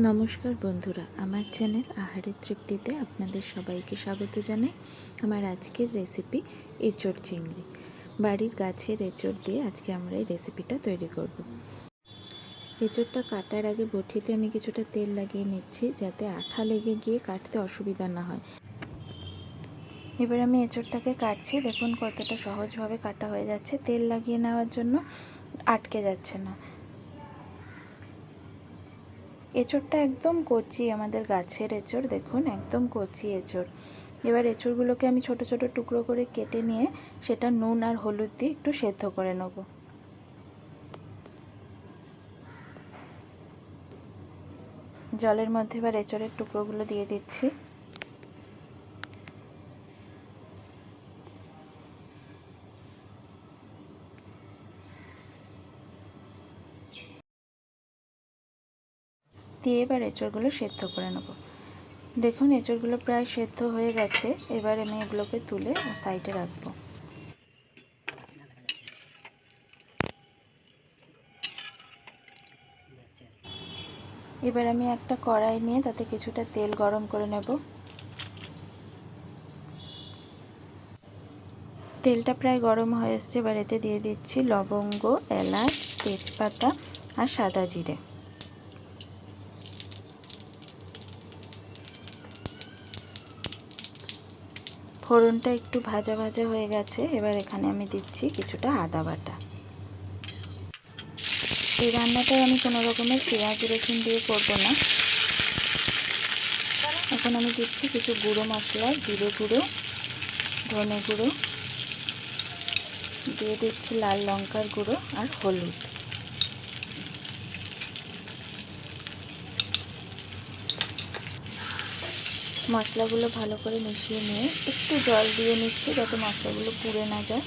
নমস্কার বন্ধুরা, আমার চ্যানেল আহারের তৃপ্তিতে আপনাদের সবাইকে স্বাগত জানাই। আমার আজকের রেসিপি এঁচড় চিংড়ি। বাড়ির গাছের এঁচড় দিয়ে আজকে আমরা এই রেসিপিটা তৈরি করব। এঁচড়টা কাটার আগে বটিতে আমি কিছুটা তেল লাগিয়ে নিচ্ছি যাতে আঠা লেগে গিয়ে কাটতে অসুবিধা না হয়। এবার আমি এঁচড়টাকে কাটছি, দেখুন কতটা সহজভাবে কাটা হয়ে যাচ্ছে। তেল লাগিয়ে নেওয়ার জন্য আটকে যাচ্ছে না। এঁচড়টা একদম কচি আমাদের গাছের এঁচড়, দেখুন, একদম কচি এঁচড়। এবার এঁচড়গুলোকে আমি ছোট ছোট টুকরো করে কেটে নিয়ে সেটা নুন আর হলুদ দিয়ে একটু সেদ্ধ করে নেব। জলের মধ্যে এবার এঁচড়ের টুকরোগুলো দিয়ে দিচ্ছি। দিয়ে এবার এঁচড়গুলো সেদ্ধ করে নেব। দেখুন, এঁচড়গুলো প্রায় সেদ্ধ হয়ে গেছে। এবার আমি এগুলোকে তুলে সাইডে রাখব। এবার আমি একটা কড়াই নিয়ে তাতে কিছুটা তেল গরম করে নেব। তেলটা প্রায় গরম হয়ে এসছে। এবার এতে দিয়ে দিচ্ছি লবঙ্গ, এলাচ, তেজপাতা আর সাদা জিরে। ফোড়নটা একটু ভাজা ভাজা হয়ে গেছে, এবার এখানে আমি দিচ্ছি কিছুটা আদা বাটা। এই রান্নাটা আমি কোনো রকমের পেঁয়াজ রসুন দিয়ে করব না। এখন আমি দিচ্ছি কিছু গুঁড়ো মশলা, জিরে গুঁড়ো, ধনে গুঁড়ো, দিয়ে দিচ্ছি লাল লঙ্কার গুঁড়ো আর হলুদ। মশলাগুলো ভালো করে মিশিয়ে নিয়ে একটু জল দিয়ে নিচ্ছি যাতে মশলাগুলো পুড়ে না যায়।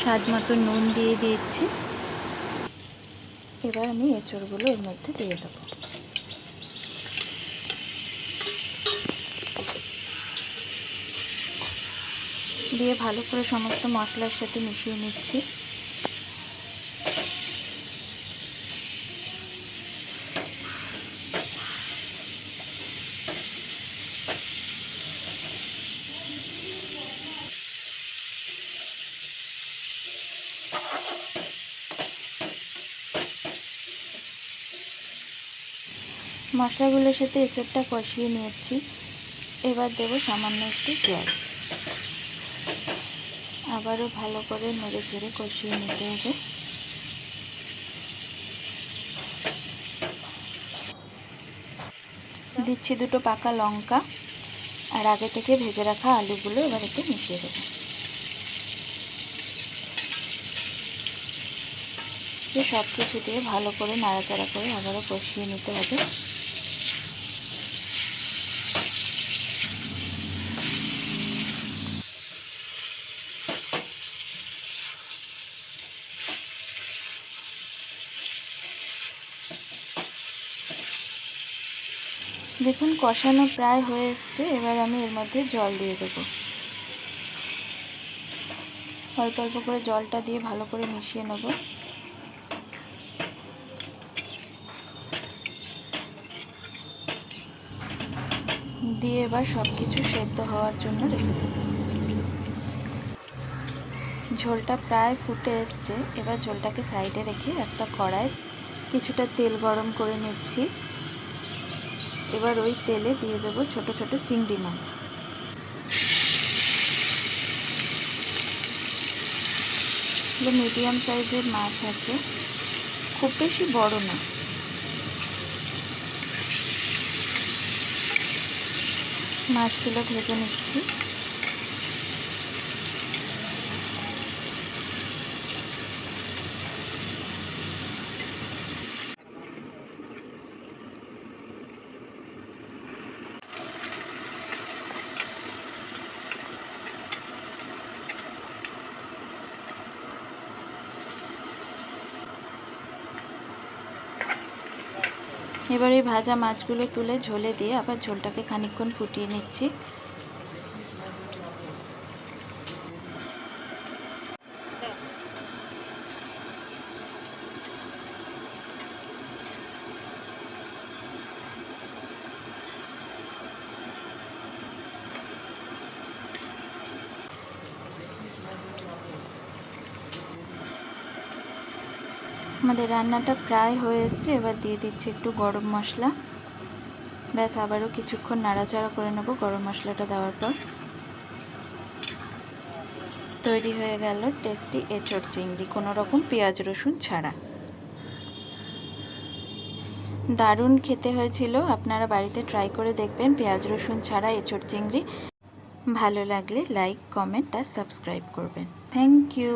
স্বাদ মতো নুন দিয়ে দিয়েছি এবার আমি এঁচড়গুলো এর মধ্যে দিয়ে দেবো। দিয়ে ভালো করে সমস্ত মশলার সাথে মিশিয়ে নিচ্ছি। মশলাগুলোর সাথে এঁচড়টা কষিয়ে নিয়েছি। এবার দেবো সামান্য একটু জল। আবারও ভালো করে নেড়ে চেড়ে কষিয়ে নিতে হবে। দিচ্ছি দুটো পাকা লঙ্কা। আর আগে থেকে ভেজে রাখা আলুগুলো এবার একটু মিশিয়ে দেবো। সব কিছু দিয়ে ভালো করে নাড়াচাড়া করে আবারও কষিয়ে নিতে হবে। দেখুন, কষানো প্রায় হয়ে এসছে। এবার আমি এর মধ্যে জল দিয়ে দেবো। অল্প অল্প করে জলটা দিয়ে ভালো করে মিশিয়ে নেব। দিয়ে এবার সব কিছু সেদ্ধ হওয়ার জন্য রেখে দেব। ঝোলটা প্রায় ফুটে এসছে। এবার ঝোলটাকে সাইডে রেখে একটা কড়ায় কিছুটা তেল গরম করে নিচ্ছি। এবার ওই তেলে দিয়ে দেবো ছোট ছোট চিংড়ি মাছ। এগুলো মিডিয়াম সাইজের মাছ আছে। খুব বেশি বড় না। মাছগুলো ভেজে নিচ্ছি। এবার এই ভাজা মাছগুলো তুলে ঝোলে দিয়ে আবার ঝোলটাকে খানিকক্ষণ ফুটিয়ে নিচ্ছি। আমাদের রান্নাটা প্রায় হয়ে এসছে, এবার দিয়ে দিচ্ছি একটু গরম মশলা। ব্যাস, আবারও কিছুক্ষণ নাড়াচাড়া করে নেব গরম মশলাটা দেওয়ার পর। তৈরি হয়ে গেল টেস্টি এঁচড় চিংড়ি, কোনো রকম পেঁয়াজ রসুন ছাড়া। দারুণ খেতে হয়েছিল, আপনারা বাড়িতে ট্রাই করে দেখবেন পেঁয়াজ রসুন ছাড়া এঁচড় চিংড়ি। ভালো লাগলে লাইক কমেন্ট আর সাবস্ক্রাইব করবেন। Thank you